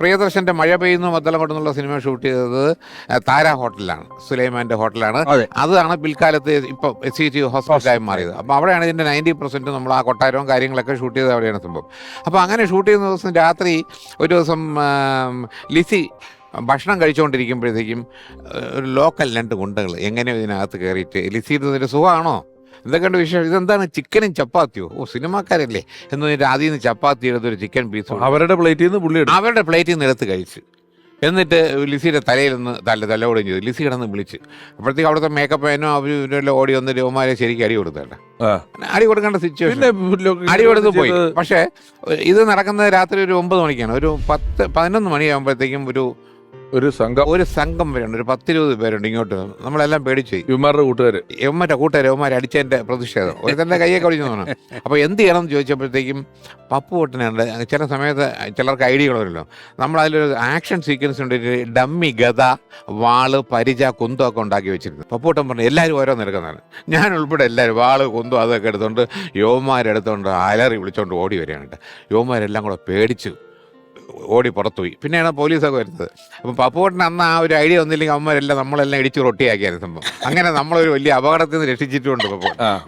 പ്രിയദർശന്റെ മഴ പെയ്യുന്ന മദ്ദളം കൊണ്ടെന്നുള്ള cinema shoot ചെയ്തത് താര ഹോട്ടലിലാണ് സുലൈമാന്റെ ഹോട്ടലാണ്. അതെ. അതാണ് പിൽക്കാലത്ത് ഇപ്പൊ എസ് സി ടി ഹോസ്പിറ്റലായി മാറിയത്. അപ്പൊ അവിടെയാണ് ഇതിന്റെ നയന്റി പെർസെന്റ് നമ്മൾ ആ കൊട്ടാരവും കാര്യങ്ങളൊക്കെ ഷൂട്ട് ചെയ്തത് അവിടെയാണ് സംഭവം. അപ്പൊ അങ്ങനെ ഷൂട്ട് ചെയ്യുന്ന ദിവസം രാത്രി ഒരു ദിവസം ലിസി ഭക്ഷണം കഴിച്ചുകൊണ്ടിരിക്കുമ്പോഴത്തേക്കും ഒരു ലോക്കൽ രണ്ട് ഗുണ്ടകൾ എങ്ങനെയോ ഇതിനകത്ത് കയറിയിട്ട് ലിസിയുടെ ഇതിന്റെ സുഖമാണോ? എന്തൊക്കെയുണ്ട് വിശേഷം? ഇതെന്താണ്? ചിക്കനും ചപ്പാത്തിയോ? ഓ സിനിമാക്കാരല്ലേ. എന്ന് പറഞ്ഞിട്ട് ആദ്യം നിന്ന് ചപ്പാത്തി എടുത്ത് ഒരു ചിക്കൻ പീസ് അവരുടെ പ്ലേറ്റിൽ നിന്ന് പുള്ളി എടുത്തു. അവരുടെ പ്ലേറ്റിൽ നിന്ന് എടുത്ത് കഴിച്ച്. എന്നിട്ട് ലിസിയുടെ തലയിൽ നിന്ന് തല തലോടുകയും ചെയ്തു. ലിസി കിടന്ന് വിളിച്ച്. അപ്പോഴത്തേക്ക് അവിടുത്തെ മേക്കപ്പ് മാനോ അവർ ഇവരെല്ലാം ഓടി വന്ന് രോമാരെ ശരിക്കും അടി കൊടുത്തേണ്ട ആ. അടി കൊടുക്കേണ്ട സിറ്റുവേഷൻ പിന്നെ അടി കൊടുത്ത് പോയി. പക്ഷേ ഇത് നടക്കുന്നത് രാത്രി ഒരു ഒമ്പത് മണിക്കാണ്. ഒരു പത്ത് പതിനൊന്ന് മണിയാകുമ്പോഴത്തേക്കും ഒരു ഒരു സംഘം. ഒരു സംഘം വരുന്നുണ്ട് ഒരു പത്തിരുപത് പേരുണ്ട് ഇങ്ങോട്ട്. നമ്മളെല്ലാം പേടിച്ച്. ഇവന്മാരുടെ കൂട്ടുകാര്. യവന്മാരുടെ കൂട്ടുകാർ യവന്മാർ അടിച്ചതിന്റെ പ്രതിഷേധം. ഒരു തന്നെ കയ്യൊക്കെ ഒടിഞ്ഞു തോന്നുന്നു. അപ്പോൾ എന്ത് ചെയ്യണം എന്ന് ചോദിച്ചപ്പോഴത്തേക്കും പപ്പു പൊട്ടനുണ്ട് ചില സമയത്ത് ചിലർക്ക് ഐഡിയകൾ വരുമല്ലോ നമ്മൾ അതിലൊരു ആക്ഷൻ സീക്വൻസ് ഉണ്ട്. ഡമ്മി ഗത വാൾ പരിച കുന്തം ഒക്കെ ഉണ്ടാക്കി വെച്ചിരുന്നു. പപ്പൂട്ടൻ പറഞ്ഞു എല്ലാവരും ഓരോന്ന് എടുക്കുന്നതാണ് ഞാൻ ഉൾപ്പെടെ എല്ലാവരും വാൾ കുന്തം അതൊക്കെ എടുത്തുകൊണ്ട് യുവന്മാരെടുത്തുകൊണ്ട് അലറി വിളിച്ചുകൊണ്ട് ഓടി വരികയാണ് യുവന്മാരെല്ലാം കൂടെ പേടിച്ചു ഓടി പുറത്തുപോയി. പിന്നെയാണ് പോലീസൊക്കെ വരുന്നത്. അപ്പം പപ്പുവട്ടൻ അന്ന് ആ ഒരു ഐഡിയ ഒന്നില്ലെങ്കിൽ അമ്മരെല്ലാം നമ്മളെല്ലാം ഇടിച്ച് റൊട്ടിയാക്കിയായിരുന്നു സംഭവം. അങ്ങനെ നമ്മളൊരു വലിയ അപകടത്തിൽ നിന്ന് രക്ഷിച്ചിട്ടുണ്ട് ആ.